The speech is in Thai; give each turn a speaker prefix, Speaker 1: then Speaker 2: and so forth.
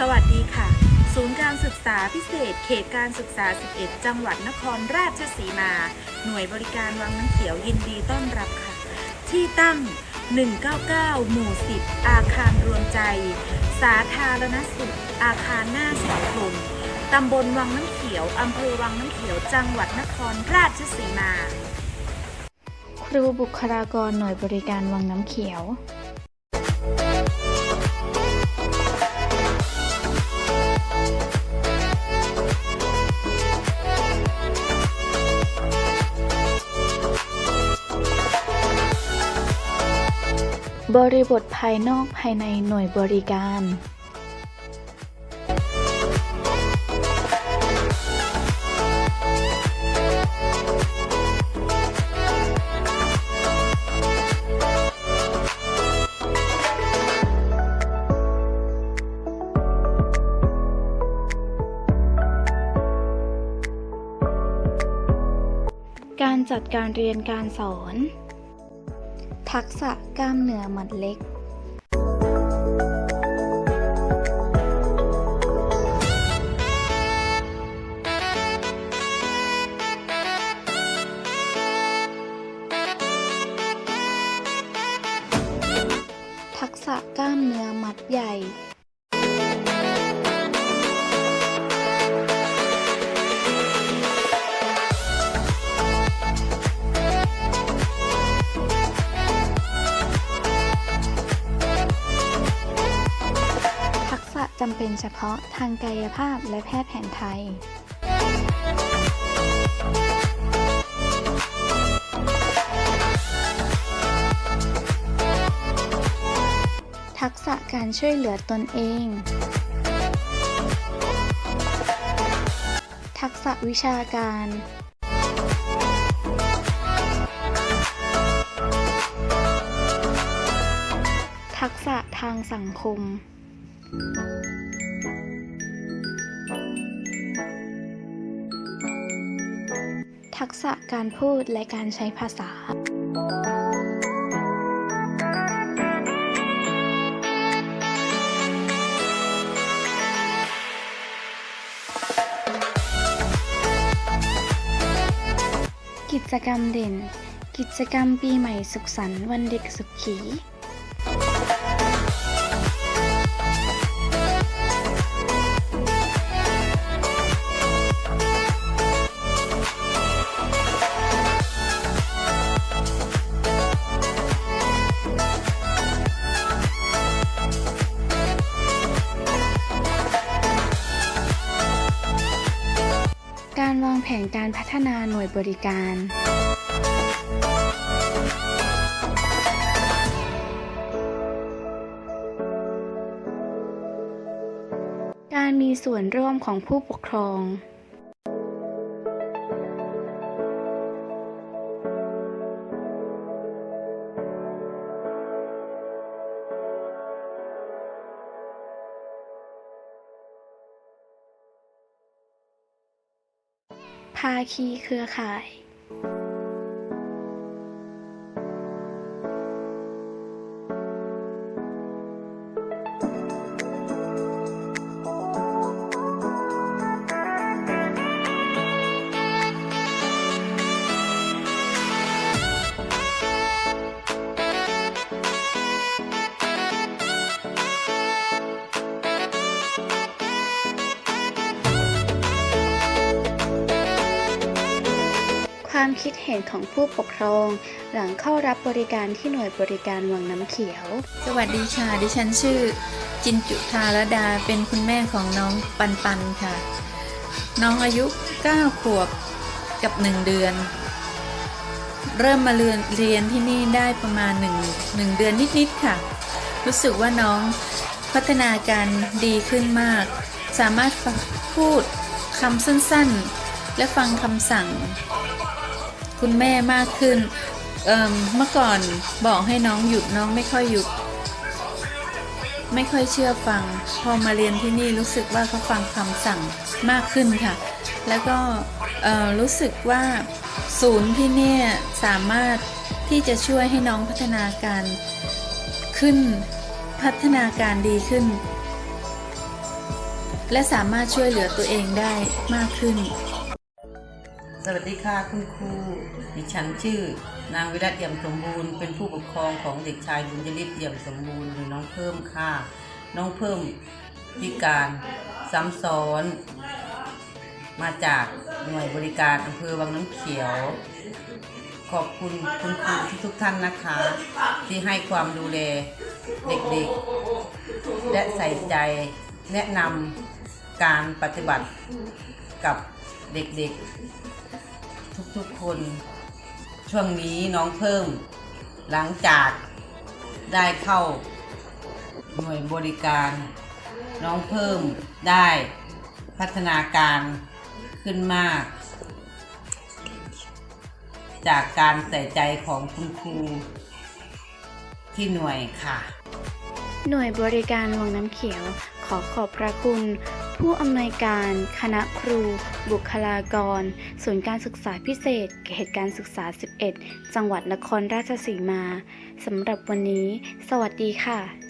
Speaker 1: สวัสดีค่ะ ศูนย์การศึกษาพิเศษ เขตการศึกษา 11 จังหวัดนครราชสีมา หน่วยบริการวังน้ำเขียวยินดีต้อนรับค่ะ ที่ตั้ง 199 หมู่ 10 อาคารรวมใจ สาธารณสุข อาคารหน้าเสาธงตำบลวังน้ำเขียว อำเภอวังน้ำเขียว จังหวัดนครราชสีมา
Speaker 2: ครูบุคลากรหน่วยบริการวังน้ำเขียว บริบทภายนอกภายในหน่วยบริการ การจัดการเรียนการสอน ทักษะกล้ามเนื้อมัดเล็ก ทักษะกล้ามเนื้อมัดใหญ่ จำเป็นเฉพาะทางกายภาพและแพทย์แผนไทย ทักษะการช่วยเหลือตนเอง ทักษะวิชาการทักษะทางสังคม ทักษะการพูดและการใช้ภาษา กิจกรรมเด่น กิจกรรมปีใหม่สุขสันต์วันเด็กสุขีางแผนการพัฒนาหน่วยบริการ การมีส่วนร่วมของผู้ปกครอง ภาคีเครือข่าย คิดเห็นของผู้ปกครอง หลังเข้ารับบริการที่หน่วยบริการวังน้ำเขียว
Speaker 3: สวัสดีค่ะ ดิฉันชื่อ จินจุธารดาเป็นคุณแม่ของน้องปันปันค่ะ น้องอายุ 9 ขวบกับ 1 เดือน เริ่มมาเรียนเรียนที่นี่ได้ประมาณ 1 1 เดือนนิด ๆ ค่ะ รู้สึกว่าน้องพัฒนาการดีขึ้นมาก สามารถฟังพูดคำสั้น ๆ และฟังคำสั่ง คุณแม่มากขึ้นเอิ่มเมื่อก่อนบอกให้น้องหยุดน้องไม่ค่อยหยุด ไม่ค่อยเชื่อฟัง พอมาเรียนที่นี่รู้สึกว่าเขาฟังคำสั่งมากขึ้นค่ะ แล้วก็รู้สึกว่าศูนย์ที่นี่สามารถที่จะช่วยให้น้องพัฒนาการขึ้นพัฒนาการดีขึ้น และสามารถช่วยเหลือตัวเองได้มากขึ้น
Speaker 4: สวัสดีค่ะคุณครูดิฉันชื่อ นางวิรัตเอี่ยมสมบูรณ์เป็นผู้ปกครองของเด็กชายบุญยฤทธิ์เอี่ยมสมบูรณ์หรือน้องเพิ่มค่ะ น้องเพิ่มพิการซ้ำซ้อน มาจากหน่วยบริการอำเภอวังน้ำเขียว ขอบคุณคุณครูทุกท่านนะคะ ที่ให้ความดูแลเด็กๆ และใส่ใจแนะนำการปฏิบัติกับเด็กๆ ทุกๆคน ช่วงนี้น้องเพิ่มหลังจากได้เข้าหน่วยบริการ น้องเพิ่มได้พัฒนาการขึ้นมาก จากการใส่ใจของคุณครูที่หน่วยค่ะ
Speaker 2: หน่วยบริการวังน้ำเขียวขอขอบพระคุณ ผู้อำนวยการคณะครู บุคลากร ศูนย์การศึกษาพิเศษเหตุการศึกษา 11 จังหวัดนครราชสีมาสำหรับวันนี้ สวัสดีค่ะ